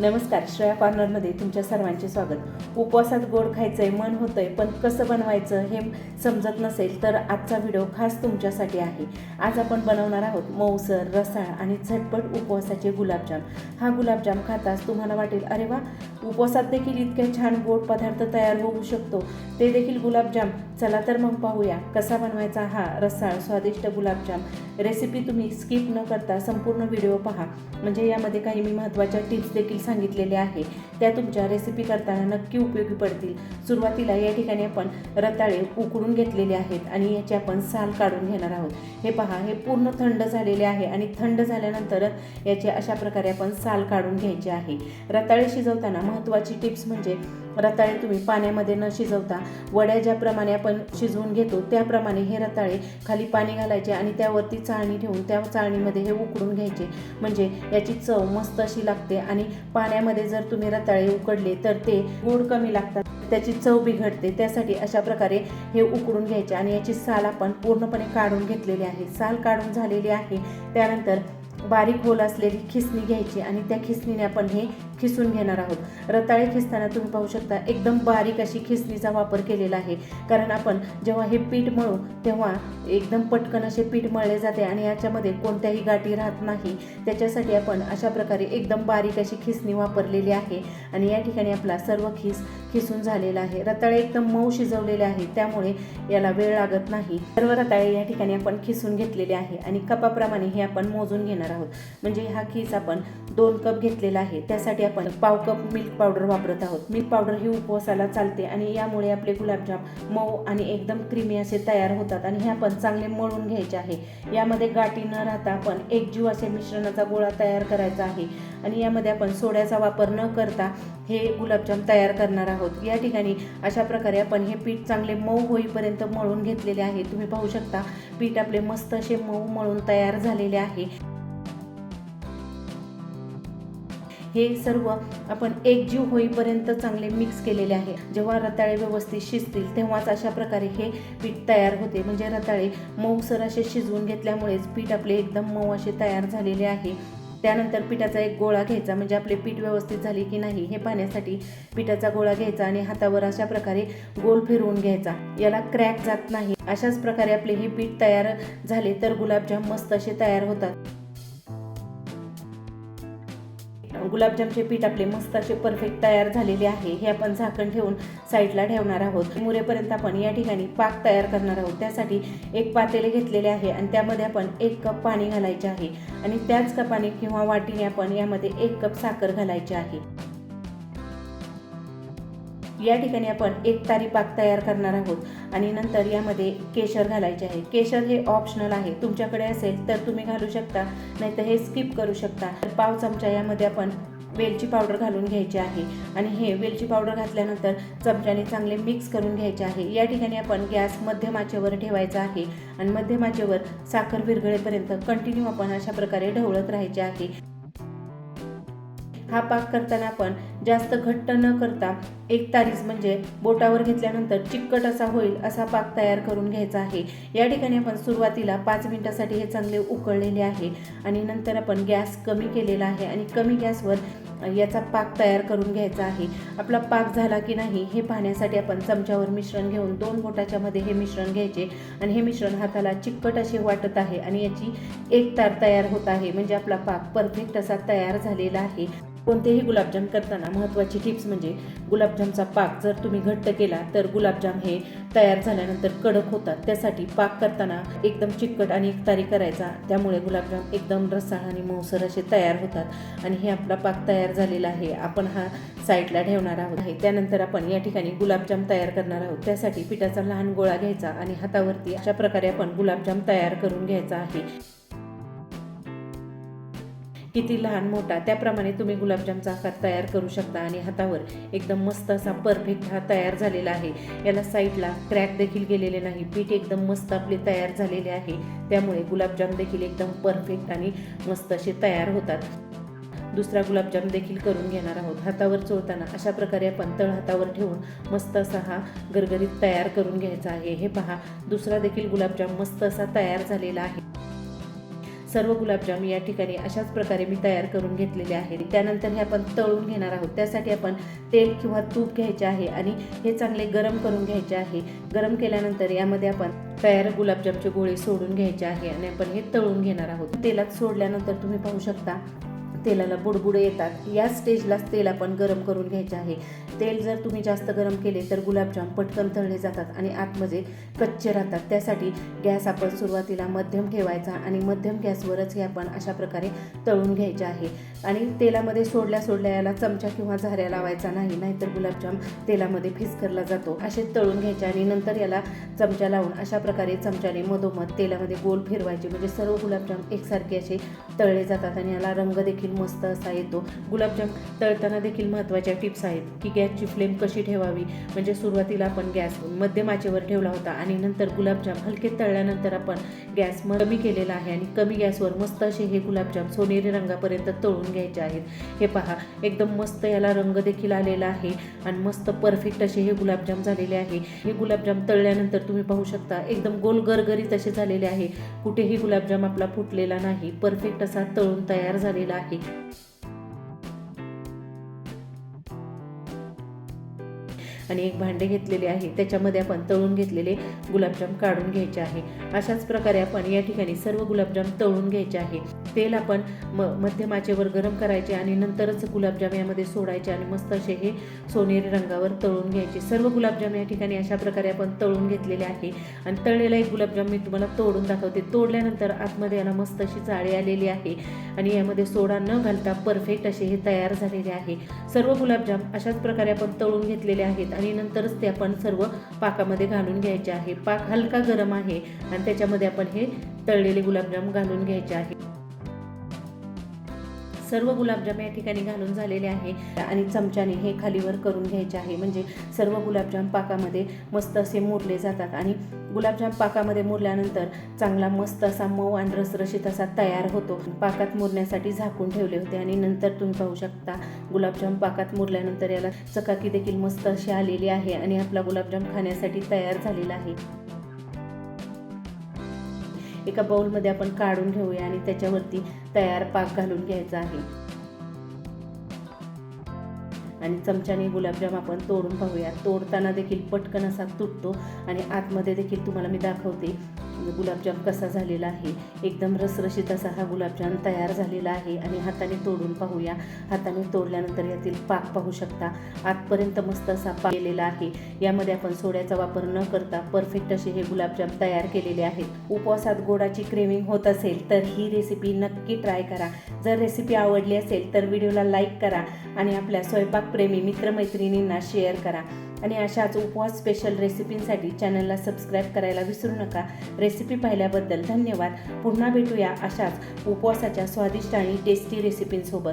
नमस्कार श्रेया कॉर्नरमध्ये तुमच्या सर्वांचे स्वागत. उपवासात गोड खायचं आहे मन होतंय पण कसं बनवायचं हे समजत नसेल तर आजचा व्हिडिओ खास तुमच्यासाठी आहे. आज आपण बनवणार आहोत मऊसर रसाळ आणि झटपट उपवासाचे गुलाबजाम. हा गुलाबजाम खाताच तुम्हाला वाटेल अरे वा! उपवासात देखील इतके छान गोड पदार्थ तयार होऊ शकतो. ते देखील गुलाबजाम. चला तर मग पाहूया कसा बनवायचा हा रसाळ स्वादिष्ट गुलाबजाम. रेसिपी तुम्ही स्किप न करता संपूर्ण व्हिडिओ पहा. म्हणजे यामध्ये काही मी महत्त्वाच्या टिप्स देखील सांगितलेल्या आहे. त्या तुमच्या रेसिपी करताना नक्की उपयोगी पडतील. सुरुवातीला या ठिकाणी आपण रताळे उकडून घेतलेले आहेत आणि याचे आपण साल काढून घेणार आहोत. हे पहा हे पूर्ण थंड झालेले आहे आणि थंड झाल्यानंतर याचे अशा प्रकारे आपण साल काढून घ्यायचे आहे. रताळे शिजवताना महत्त्वाची टिप्स म्हणजे रताळे तुम्ही पाण्यामध्ये न शिजवता वड्या ज्याप्रमाणे आपण शिजवून घेतो त्याप्रमाणे हे रताळे खाली पाणी घालायचे आणि त्यावरती चाळणी ठेवून त्या चाळणीमध्ये हे उकडून घ्यायचे. म्हणजे याची चव मस्त अशी लागते आणि पाण्यामध्ये जर तुम्ही रताळे उकडले तर ते गोड कमी लागतात. त्याची चव बिघडते. त्यासाठी अशा प्रकारे हे उकडून घ्यायचे आणि याची साल आपण पूर्णपणे काढून घेतलेली आहे. साल काढून झालेली आहे. त्यानंतर बारीक होल असलेली खिसणी घ्यायची आणि त्या खिसणीने आपण हे खिसून घेणार आहोत. रताळे खिसताना तुम्ही पाहू शकता एकदम बारीक अशी खिसणीचा वापर केलेला आहे. कारण आपण जेव्हा हे पीठ मळू तेव्हा एकदम पटकन असे पीठ मळले जाते आणि याच्यामध्ये कोणत्याही गाठी राहत नाही. त्याच्यासाठी आपण अशा प्रकारे एकदम बारीक अशी खिसणी वापरलेली आहे आणि या ठिकाणी आपला सर्व खिस खिसून झालेला आहे. रताळे एकदम मऊ शिजवलेले आहे त्यामुळे याला वेळ लागत नाही. सर्व रताळे या ठिकाणी आपण खिसून घेतलेले आहे आणि कपाप्रमाणे हे आपण मोजून घेणार आहोत. म्हणजे हा खीस आपण दोन कप घेतलेला आहे. त्यासाठी आपण पाव कप मिल्क पावडर वापरत आहोत. मिल्क पावडर ही उपवासाला चालते आणि यामुळे आपले गुलाबजाम मऊ आणि एकदम क्रीमी असे तयार होतात आणि हे आपण चांगले मळून घ्यायचे आहे. यामध्ये गाठी न राहता आपण एकजीव असे मिश्रणाचा गोळा तयार करायचा आहे आणि यामध्ये आपण सोड्याचा वापर न करता हे गुलाबजाम तयार करणार आहोत. या ठिकाणी अशा प्रकारे आपण हे पीठ चांगले मऊ होईपर्यंत मळून घेतलेले आहे. तुम्ही पाहू शकता पीठ आपले मस्त असे मऊ मळून तयार झालेले आहे. हे सर्व आपण एकजीव होईपर्यंत चांगले मिक्स केलेले आहे. जेव्हा रताळे व्यवस्थित शिजतील तेव्हाच अशा प्रकारे हे पीठ तयार होते. म्हणजे रताळे मऊसर असे शिजवून घेतल्यामुळेच पीठ आपले एकदम मऊ असे तयार झालेले आहे. त्यानंतर पिठाचा एक गोळा घ्यायचा. म्हणजे आपले पीठ व्यवस्थित झाले की नाही हे पाहण्यासाठी पिठाचा गोळा घ्यायचा आणि हातावर अशा प्रकारे गोल फिरवून घ्यायचा. याला क्रॅक जात नाही. अशाच प्रकारे आपले हे पीठ तयार झाले तर गुलाबजाम मस्त असे तयार होतात. गुलाबजामचे पीठ आपले मस्त असे परफेक्ट तयार झालेले आहे. हे आपण झाकण ठेवून साईडला ठेवणार आहोत. मुरेपर्यंत आपण या ठिकाणी पाक तयार करणार आहोत. त्यासाठी एक पातेले घेतलेले आहे आणि त्यामध्ये आपण एक कप पाणी घालायचे आहे. आणि त्याच कपाने किंवा वाटीने आपण यामध्ये एक कप साखर घालायची आहे. या ठिकाणी आपण एक तारी पाक तयार करणार आहोत. आणि नंतर यामध्ये केशर घालायचे आहे. केशर हे ऑप्शनल आहे. तुमच्याकडे असेल तर तुम्ही घालू शकता. नाहीतर हे स्किप करू शकता. तर पाव चमचा यामध्ये आपण वेलची पावडर घालून घ्यायची आहे. आणि हे वेलची पावडर घातल्यानंतर चमच्याने चांगले मिक्स करून घ्यायचे आहे. या ठिकाणी आपण गॅस मध्यमाचेवर ठेवायचा आहे. आणि मध्यम आचेवर साखर विरघळेपर्यंत कंटिन्यू आपण अशा प्रकारे ढवळत राहायचे आहे. हा पाक करताना आपण जास्त घट्ट न करता एक तारीस म्हणजे बोटावर घेतल्यानंतर चिकट असा होईल असा पाक तयार करून घ्यायचा आहे. या ठिकाणी आपण सुरुवातीला पाच मिनटासाठी हे चांगले उकळलेले आहे आणि नंतर आपण गॅस कमी केलेला आहे आणि कमी गॅसवर याचा पाक तयार करून घ्यायचा आहे. आपला पाक झाला की नाही हे पाहण्यासाठी आपण चमच्यावर मिश्रण घेऊन दोन बोटाच्या मध्ये हे मिश्रण घ्यायचे आणि हे मिश्रण हाताला चिकट असे वाटत आहे आणि याची एक तार तयार होत आहे. म्हणजे आपला पाक परफेक्ट असा तयार झालेला आहे. कोणतेही गुलाबजाम करताना महत्त्वाची टिप्स म्हणजे गुलाबजामचा पाक जर तुम्ही घट्ट केला तर गुलाबजाम हे तयार झाल्यानंतर कडक होतात. त्यासाठी पाक करताना एकदम चिकट आणि एकतारी करायचा. त्यामुळे गुलाबजाम एकदम रसाळ आणि मऊसर असे तयार होतात. आणि हे आपला पाक तयार झालेला आहे. आपण हा साईडला ठेवणार आहोत. आहे त्यानंतर आपण या ठिकाणी गुलाबजाम तयार करणार आहोत. त्यासाठी पिठाचा लहान गोळा घ्यायचा आणि हातावरती अशा प्रकारे आपण गुलाबजाम तयार करून घ्यायचा आहे. किती लहान मोठा त्याप्रमाणे तुम्ही गुलाबजामचा आकार तयार करू शकता आणि हातावर एकदम मस्त असा परफेक्ट हा तयार झालेला आहे. याला साईडला क्रॅक देखील गेलेले नाही पीठ एकदम मस्त आपले तयार झालेले आहे. त्यामुळे गुलाबजाम देखील एकदम परफेक्ट आणि मस्त असे तयार होतात. दुसरा गुलाबजाम देखील करून घेणार आहोत. हातावर चोळताना अशा प्रकारे आपण तळ हातावर ठेवून मस्त असा हा गरगरीत तयार करून घ्यायचा आहे. हे पहा दुसरा देखील गुलाबजाम मस्त असा तयार झालेला आहे. सर्व गुलाबजाम या ठिकाणी अशाच प्रकारे मी तयार करून घेतलेले आहे त्यानंतर हे आपण तळून घेणार आहोत. त्यासाठी आपण तेल किंवा तूप घ्यायचे आहे आणि हे चांगले गरम करून घ्यायचे आहे. गरम केल्यानंतर यामध्ये आपण तयार गुलाबजामचे गोळे सोडून घ्यायचे आहे आणि आपण हे तळून घेणार आहोत. तेलात सोडल्यानंतर तुम्ही पाहू शकता तेलाला बुडबुडे येतात. या स्टेजलाच तेल आपण गरम करून घ्यायचे आहे. तेल जर तुम्ही जास्त गरम केले तर गुलाबजाम पटकन तळले जातात आणि आतमध्ये कच्चे राहतात. त्यासाठी गॅस आपण सुरुवातीला मध्यम ठेवायचा आणि मध्यम गॅसवरच हे आपण अशा प्रकारे तळून घ्यायचे आहे. आणि तेलामध्ये सोडल्या सोडल्या याला चमचा किंवा झाऱ्या लावायचा नाही नाहीतर गुलाबजाम तेलामध्ये फिसकरला जातो. असे तळून घ्यायचे आणि नंतर याला चमचा लावून अशा प्रकारे चमच्याने मधोमध तेलामध्ये गोल फिरवायचे. म्हणजे सर्व गुलाबजाम एकसारखे असे तळले जातात आणि याला रंग देखील मस्त असा येतो. गुलाबजाम तळताना देखील महत्त्वाच्या टिप्स आहेत की गॅसची फ्लेम कशी ठेवावी? म्हणजे सुरुवातीला आपण गॅस मध्यम आचेवर ठेवला होता आणि नंतर गुलाबजाम हलके तळल्यानंतर आपण गॅस कमी केलेला आहे आणि कमी गॅसवर मस्त असे हे गुलाबजाम सोनेरी रंगापर्यंत तळून घ्यायचे आहेत. हे पहा एकदम मस्त याला रंग देखील आलेला आहे आणि मस्त परफेक्ट असे हे गुलाबजाम झालेले आहे. हे गुलाबजाम तळल्यानंतर तुम्ही पाहू शकता एकदम गोल गरगरीत असे झालेले आहे. कुठेही गुलाबजाम आपला फुटलेला नाही परफेक्ट असा तळून तयार झालेला आहे. आणि एक भांडे घेतलेले आहे. त्याच्यामध्ये आपण तळून घेतलेले गुलाबजाम काढून घ्यायचे आहे. अशाच प्रकारे आपण या ठिकाणी सर्व गुलाबजाम तळून घ्यायचे आहे. तेल आपण म मध्यमाचेवर गरम करायचे आणि नंतरच गुलाबजाम यामध्ये सोडायचे आणि मस्त असे हे सोनेरी रंगावर तळून घ्यायचे. सर्व गुलाबजाम या ठिकाणी अशा प्रकारे आपण तळून घेतलेले आहे. आणि तळलेला एक गुलाबजाम मी तुम्हाला तोडून दाखवते. तोडल्यानंतर आतमध्ये याला मस्त अशी जाळी आलेली आहे आणि यामध्ये सोडा न घालता परफेक्ट असे हे तयार झालेले आहे. सर्व गुलाबजाम अशाच प्रकारे आपण तळून घेतलेले आहेत आणि नंतरच ते आपण सर्व पाकामध्ये घालून घ्यायचे आहे. पाक हलका गरम आहे आणि त्याच्यामध्ये आपण हे तळलेले गुलाबजाम घालून घ्यायचे आहे. सर्व गुलाबजाम या ठिकाणी घालून झालेले आहे. आणि चमच्याने हे खालीवर करून घ्यायचे आहे. म्हणजे सर्व गुलाबजाम पाकामध्ये मस्त असे मुरले जातात. आणि गुलाबजाम पाकामध्ये मुरल्यानंतर चांगला मस्त असा मऊ आणि रसरशीत असा तयार होतो. पाकात मुरण्यासाठी झाकून ठेवले होते. आणि नंतर तुम्ही पाहू शकता गुलाबजाम पाकात मुरल्यानंतर याला चकाकी देखील मस्त अशी आलेली आहे. आणि आपला गुलाबजाम खाण्यासाठी तयार झालेला आहे. एका बाउलमध्ये आपण काढून घेऊया आणि त्याच्यावरती तयार पाक घालून घ्यायचा आहे. आणि चमच्याने गुलाबजाम आपण तोडून पाहूया. तोडताना देखील पटकन असा तुटतो आणि आतमध्ये देखील तुम्हाला मी दाखवते. गुलाबजाम कसा झालेला आहे? एकदम रसरशीत असा हा गुलाबजाम तयार झालेला आहे आणि हाताने तोडून पाहूया. हाताने तोडल्यानंतर यातील पाक पाहू शकता. आतपर्यंत मस्त असा पाक केलेला आहे. यामध्ये आपण सोड्याचा वापर न करता परफेक्ट असे हे गुलाबजाम तयार केलेले आहेत. उपवासात गोडाची क्रेविंग होत असेल तर ही रेसिपी नक्की ट्राय करा. जर रेसिपी आवडली असेल तर व्हिडिओला लाईक करा आणि आपल्या स्वयंपाकप्रेमी मित्रमैत्रिणींना शेअर करा. आणि अशाच उपवास स्पेशल रेसिपींसाठी चॅनलला सबस्क्राईब करायला विसरू नका. रेसिपी पाहिल्याबद्दल धन्यवाद. पुन्हा भेटूया अशाच उपवासाच्या स्वादिष्ट आणि टेस्टी रेसिपींसोबत